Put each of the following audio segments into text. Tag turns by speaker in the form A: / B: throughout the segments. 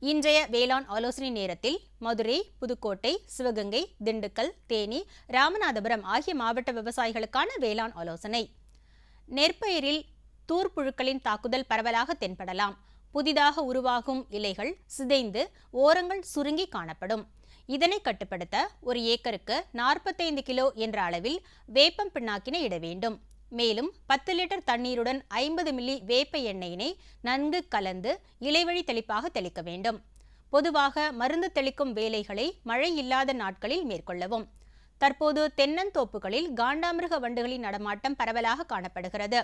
A: இன்றைய வேளாண் ஆலோசனை நேரத்தில் மதுரை புதுக்கோட்டை சிவகங்கை திண்டுக்கல் தேனி ராமநாதபுரம் ஆகிய மாவட்ட விவசாயிகளுக்கான வேளாண் ஆலோசனை. நெற்பயிரில் தூர்ப்புழுக்களின் தாக்குதல் பரவலாக தென்படலாம். புதிதாக உருவாகும் இலைகள் சிதைந்து ஓரங்கள் சுருங்கி காணப்படும். இதனை கட்டுப்படுத்த ஒரு ஏக்கருக்கு நாற்பத்தைந்து கிலோ என்ற அளவில் வேப்பம் பிண்ணாக்கினை இட வேண்டும். மேலும் பத்து லிட்டர் தண்ணீருடன் ஐம்பது மில்லி வேப்ப எண்ணெயினை நன்கு கலந்து இலைவழி தெளிப்பாக தெளிக்க வேண்டும். பொதுவாக மருந்து தெளிக்கும் வேலைகளை மழை இல்லாத நாட்களில் மேற்கொள்ளவும். தற்போது தென்னந்தோப்புகளில் காண்டாமிருக வண்டுகளின் நடமாட்டம் பரவலாக காணப்படுகிறது.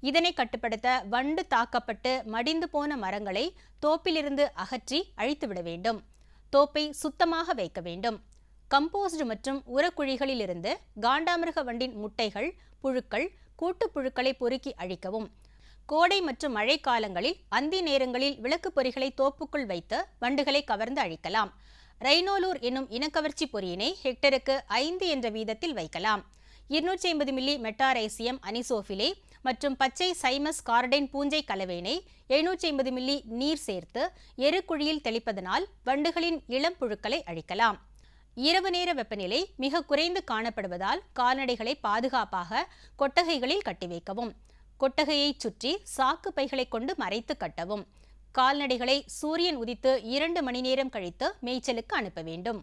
A: இதனை கட்டுப்படுத்த வண்டு தாக்கப்பட்டு மடிந்து போன மரங்களை தோப்பிலிருந்து அகற்றி அழித்துவிட வேண்டும். தோப்பை சுத்தமாக வைக்க வேண்டும். கம்போஸ்ட் மற்றும் உரக்குழிகளிலிருந்து காண்டாமிருக வண்டின் முட்டைகள் புழுக்கள் கூட்டுப்புழுக்களை பொறுக்கி அழிக்கவும். கோடை மற்றும் மழை காலங்களில் அந்தி நேரங்களில் விளக்கு பொறிகளை தோப்புக்குள் வைத்து வண்டுகளை கவர்ந்து அழிக்கலாம். ரைனோலூர் என்னும் இனக்கவர்ச்சி பொறியினை ஹெக்டருக்கு ஐந்து என்ற வீதத்தில் வைக்கலாம். இருநூற்றி ஐம்பது மில்லி மெட்டாரைசியம் அனிசோஃபிலே மற்றும் பச்சை சைமஸ் கார்டைன் பூஞ்சை கலவையினை எழுநூற்றி ஐம்பது மில்லி நீர் சேர்த்து எருக்குழியில் தெளிப்பதனால் வண்டுகளின் இளம் புழுக்களை அழிக்கலாம். இரவு நேர வெப்பநிலை மிக குறைந்து காணப்படுவதால் கால்நடைகளை பாதுகாப்பாக கொட்டகைகளில் கட்டி வைக்கவும். கொட்டகையை சுற்றி சாக்கு பைகளை கொண்டு மறைத்து கட்டவும். கால்நடைகளை சூரியன் உதித்து இரண்டு மணி நேரம் கழித்து மேய்ச்சலுக்கு அனுப்ப வேண்டும்.